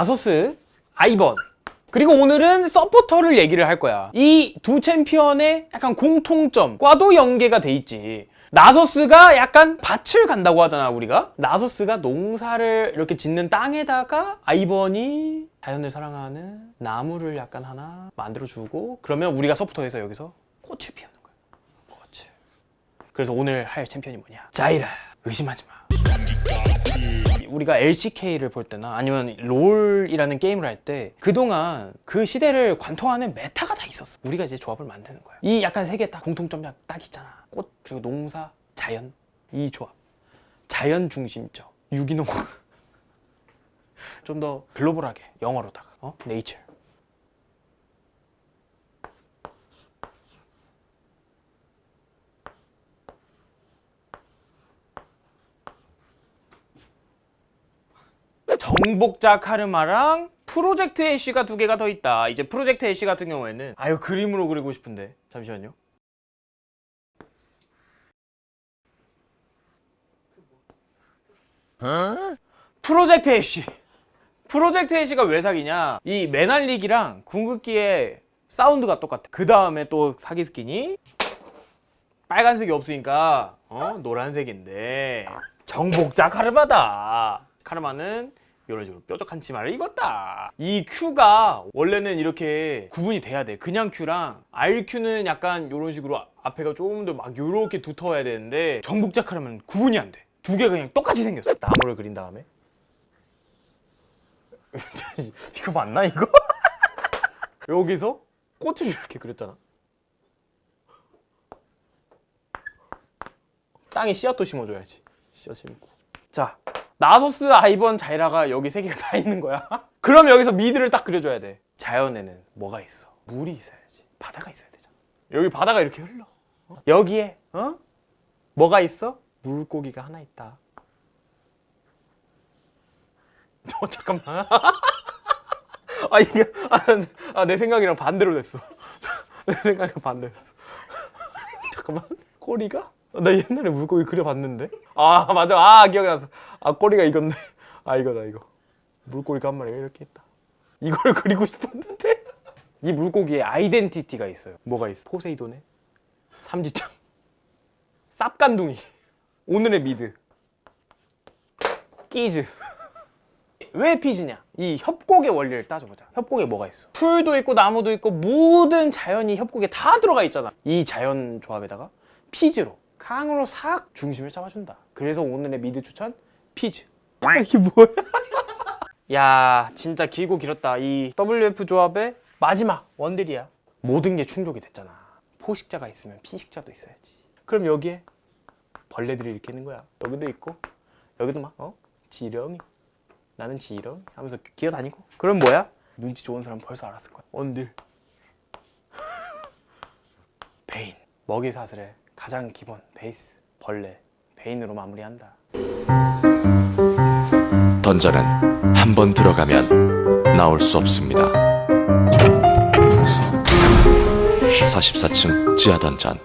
나서스, 아이번. 그리고 오늘은 서포터를 얘기를 할 거야. 이 두 챔피언의 약간 공통점과도 연계가 돼 있지. 나서스가 약간 밭을 간다고 하잖아, 우리가. 나서스가 농사를 이렇게 짓는 땅에다가 아이번이 자연을 사랑하는 나무를 약간 하나 만들어주고 그러면 우리가 서포터에서 여기서 꽃을 피우는 거야. 꽃을. 그래서 오늘 할 챔피언이 뭐냐? 자이라. 의심하지 마. 우리가 LCK를 볼 때나 아니면 롤이라는 게임을 할 때 그동안 그 시대를 관통하는 메타가 다 있었어. 우리가 이제 조합을 만드는 거야. 이 약간 세 개 딱 공통점이 딱 있잖아. 꽃 그리고 농사, 자연 이 조합. 자연 중심적 유기농. 좀 더 글로벌하게 영어로다가 어? 네이처. 정복자 카르마랑 프로젝트 애쉬가 두 개가 더 있다. 이제 프로젝트 애쉬 같은 경우에는 아유 그림으로 그리고 싶은데 잠시만요. 프로젝트 애쉬. 프로젝트 애쉬가 왜 사기냐? 이 매날리기랑 궁극기의 사운드가 똑같아. 그 다음에 또 사기 스킨이 빨간색이 없으니까 어 노란색인데 정복자 카르마다. 카르마는 이런 식으로 뾰족한 치마를 입었다. 이 Q가 원래는 이렇게 구분이 돼야 돼. 그냥 Q랑 RQ는 약간 이런 식으로 아- 앞에가 조금 더 막 이렇게 두터워야 되는데 카르마는 구분이 안 돼. 두 개가 그냥 똑같이 생겼어. 나무를 그린 다음에 이거 맞나 이거? 여기서 꽃을 이렇게 그렸잖아. 땅에 씨앗도 심어줘야지. 씨앗 심고. 자, 나소스, 아이번, 자이라가 여기 세 개가 다 있는 거야. 그럼 여기서 미드를 딱 그려줘야 돼. 자연에는 뭐가 있어? 물이 있어야지. 바다가 있어야 되잖아. 여기 바다가 이렇게 흘러. 어? 여기에 어? 뭐가 있어? 물고기가 하나 있다. 어 잠깐만. 아 이게 아, 내 생각이랑 반대로 됐어. 내 생각이랑 반대로 됐어. 잠깐만. 꼬리가? 나 옛날에 물고기 그려봤는데. 아 맞아. 아 기억이 났어. 아 꼬리가 이건데. 아 이거다 이거. 물고기가 한 마리가 이렇게 있다. 이걸 그리고 싶었는데. 이 물고기의 아이덴티티가 있어요. 뭐가 있어? 포세이돈의 삼지창. 쌉간둥이. 오늘의 미드. 끼즈. 왜 피즈냐? 이 협곡의 원리를 따져보자. 협곡에 뭐가 있어? 풀도 있고 나무도 있고 모든 자연이 협곡에 다 들어가 있잖아. 이 자연 조합에다가 피즈로 강으로 싹 중심을 잡아준다. 그래서 오늘의 미드 추천 피즈. 이게 뭐야? 야 진짜 길고 길었다. 이 WF 조합의 마지막 원딜이야. 모든 게 충족이 됐잖아. 포식자가 있으면 피식자도 있어야지. 그럼 여기에 벌레들이 이렇게 있는 거야. 여기도 있고 여기도 막 어? 지렁이 나는 지렁이 하면서 기어다니고 그럼 뭐야? 눈치 좋은 사람 벌써 알았을 거야. 원딜 베인 먹이 사슬의 가장 기본 베이스 벌레 베인으로 마무리한다. 던전은 한 번 들어가면 나올 수 없습니다. 44층 지하 던전